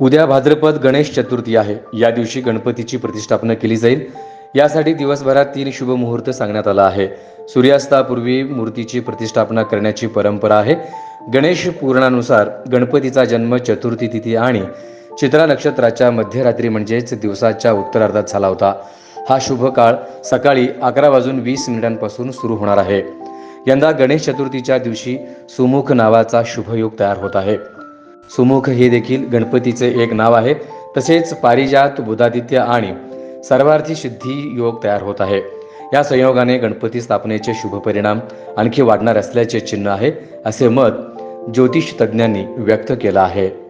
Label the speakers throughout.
Speaker 1: उद्या भाद्रपद गणेश चतुर्थी आहे. या दिवशी गणपतीची प्रतिष्ठापना केली जाईल. यासाठी दिवसभरात तीन शुभ मुहूर्त सांगण्यात आला आहे. सूर्यास्तापूर्वी मूर्तीची प्रतिष्ठापना करण्याची परंपरा आहे. गणेश पुराणानुसार गणपतीचा जन्म चतुर्थी तिथी आणि चित्रा नक्षत्राच्या मध्यरात्री म्हणजेच दिवसाच्या उत्तरार्धात झाला होता. हा शुभ काळ सकाळी अकरा वाजून वीस मिनिटांपासून सुरू होणार आहे. यंदा गणेश चतुर्थीच्या दिवशी सुमुख नावाचा शुभयोग तयार होत आहे. सुमुख हे देखील गणपतीचे एक नाव आहे. तसेच पारिजात बुधादित्य आणि सर्वार्थी सिद्धी योग तयार होत आहे. या संयोगाने गणपती स्थापनेचे शुभ परिणाम आणखी वाढणार असल्याचे चिन्ह आहे असे मत ज्योतिष तज्ज्ञांनी व्यक्त केलं आहे.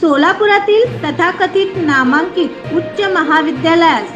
Speaker 2: सोलापुरातील तथाकथित नामांकित उच्च महाविद्यालयास